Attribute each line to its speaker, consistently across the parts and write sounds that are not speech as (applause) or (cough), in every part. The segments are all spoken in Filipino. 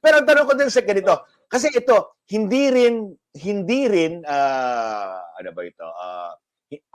Speaker 1: Pero ang tanong ko din sa ganito, kasi ito, hindi rin, hindi rin, ah, ano ba ito, ah,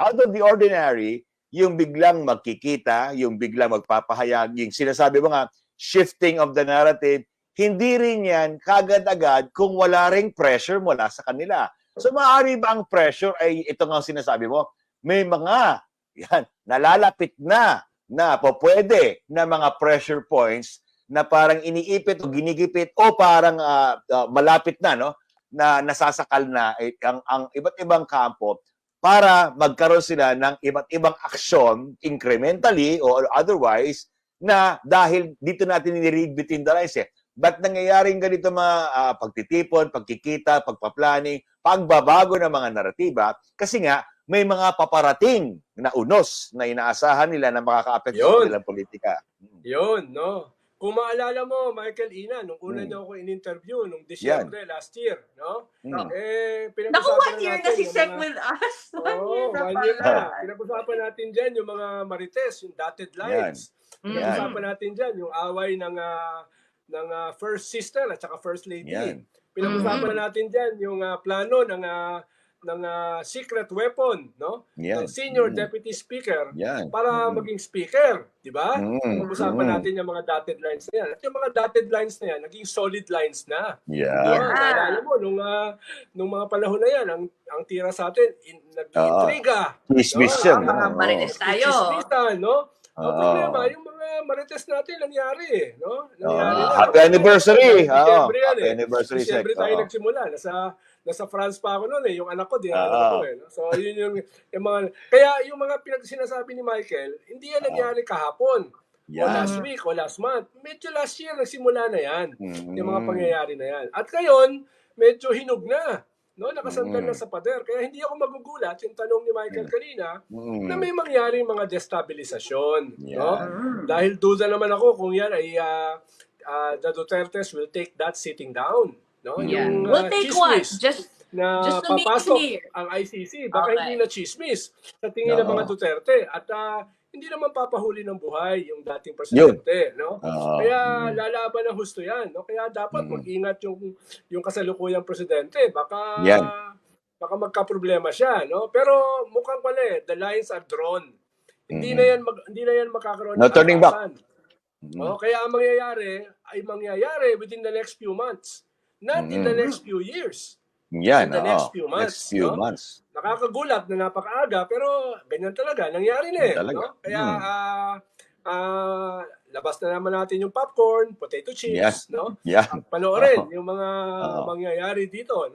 Speaker 1: out of the ordinary, yung biglang magkikita, yung biglang magpapahayag, yung sinasabi mo nga, shifting of the narrative, hindi rin yan kagad-agad kung wala ring pressure mula sa kanila. So maaari ba ang pressure ay ito nga sinasabi mo, may mga (laughs) yan, nalalapit na na po pwede na mga pressure points na parang iniipit o ginigipit o parang ah, ah, malapit na no na nasasakal na eh, ang, ang iba't ibang kampo para magkaroon sila ng iba't ibang aksyon incrementally or otherwise na dahil dito natin ni-read between the lines eh. Ba't nangyayaring ganito mga ah, pagtitipon, pagkikita, pagpa-planning, pagbabago ng mga naratiba? Kasi nga, may mga paparating na unos na inaasahan nila na makaka-apekto sa
Speaker 2: Yun.
Speaker 1: kanilang politika. Mm.
Speaker 2: Yun, no? Kung maalala mo, Michael Ina, nung una
Speaker 1: Hmm.
Speaker 2: niyo ako in-interview, nung Disyembre last year, no?
Speaker 1: Mm.
Speaker 2: Eh,
Speaker 3: Naku, one year na si Sec
Speaker 2: mga-
Speaker 3: with us. (laughs) One
Speaker 2: Oo,
Speaker 3: year na
Speaker 2: one year na. Pinag-usapan natin dyan yung mga marites, yung dotted lines.
Speaker 3: Mm.
Speaker 2: Pinag-usapan natin dyan yung away ng ah, ng ah, first sister at saka first lady.
Speaker 1: Yan.
Speaker 2: Pinag-usapan
Speaker 3: Mhm.
Speaker 2: na natin dyan yung ah, plano ng ah, ng ah, secret weapon, no?
Speaker 1: Yan.
Speaker 2: Ng senior
Speaker 1: Mm.
Speaker 2: deputy speaker
Speaker 1: Yan.
Speaker 2: para
Speaker 1: Mm.
Speaker 2: maging speaker, di ba?
Speaker 1: Mm.
Speaker 2: Pag-usapan
Speaker 1: Mm.
Speaker 2: natin yung mga dotted lines na yan. At yung mga dotted lines na yan, naging solid lines na. Yeah.
Speaker 3: Yeah.
Speaker 2: Naalala mo, nung, ah, nung mga panahon na yan, ang, ang tira sa atin, in, nag-intriga.
Speaker 1: Chismis
Speaker 2: No,
Speaker 1: yan.
Speaker 3: ang mga marites tayo.
Speaker 2: Chismisan, no? Ang
Speaker 1: Oo.
Speaker 2: problema, yung mga marites natin, nangyari eh, no? Nangyari na.
Speaker 1: Happy anniversary.
Speaker 2: Disyembre yan
Speaker 1: Happy
Speaker 2: eh.
Speaker 1: anniversary, Sec.
Speaker 2: Disyembre tayo
Speaker 1: Oo.
Speaker 2: nagsimula. Nasa, nasa France pa ako noon eh. Yung anak ko, dinala
Speaker 1: Oo.
Speaker 2: ako eh. no? So, yun yung, yung mga, kaya yung mga pinag sinasabi ni Michael, hindi yan nangyari kahapon. O
Speaker 1: Yan.
Speaker 2: last week, o last month. Medyo last year, nagsimula na yan.
Speaker 1: Mm.
Speaker 2: Yung mga pangyayari na yan. At ngayon, medyo hinog na. No, nakasandal
Speaker 1: Mm.
Speaker 2: na sa pader. Kaya hindi ako magugulat yung tanong ni Michael kanina
Speaker 1: Mm.
Speaker 2: na may mangyaring mga destabilisasyon.
Speaker 1: Yeah.
Speaker 2: No?
Speaker 3: Mm.
Speaker 2: Dahil duda naman ako kung yan ay ah, ah, the Dutertes will take that sitting down. No?
Speaker 1: Yeah.
Speaker 2: Yung
Speaker 3: We'll
Speaker 2: ah,
Speaker 3: take one.
Speaker 2: chismis
Speaker 3: Just
Speaker 2: na
Speaker 3: just to make
Speaker 2: papasok
Speaker 3: clear.
Speaker 2: ang ICC. Baka
Speaker 3: Okay.
Speaker 2: hindi na chismis sa tingin ng
Speaker 1: Oo.
Speaker 2: mga Duterte. At ah, hindi naman papahuli ng buhay yung dating presidente. No?
Speaker 1: Oo.
Speaker 2: Kaya
Speaker 1: Mm.
Speaker 2: lalaban ng husto yan. No? Kaya dapat
Speaker 1: Mm.
Speaker 2: mag-ingat yung, yung kasalukuyang presidente. Baka,
Speaker 1: Yan.
Speaker 2: baka magka-problema siya. No? Pero mukhang pala eh, the lines are drawn. Hindi
Speaker 1: Mm.
Speaker 2: na yan mag, hindi na yan magkakaroon
Speaker 1: No
Speaker 2: ng
Speaker 1: turning back.
Speaker 2: atasan.
Speaker 1: Mm.
Speaker 2: No? Kaya ang mangyayari ay mangyayari within the next few months. Not in the next few years.
Speaker 1: Yan.
Speaker 2: in the
Speaker 1: oo.
Speaker 2: next few months,
Speaker 1: Next few
Speaker 2: no?
Speaker 1: months.
Speaker 2: Nakakagulat na napakaaga pero ganyan talaga. Nangyari na eh.
Speaker 1: Ganyan talaga.
Speaker 2: No? Kaya
Speaker 1: Mm.
Speaker 2: ah, ah, labas na naman natin yung popcorn, potato chips,
Speaker 1: Yes.
Speaker 2: no?
Speaker 1: Yan.
Speaker 2: Panoorin
Speaker 1: Oo.
Speaker 2: yung mga
Speaker 1: Oo.
Speaker 2: mangyayari dito, no?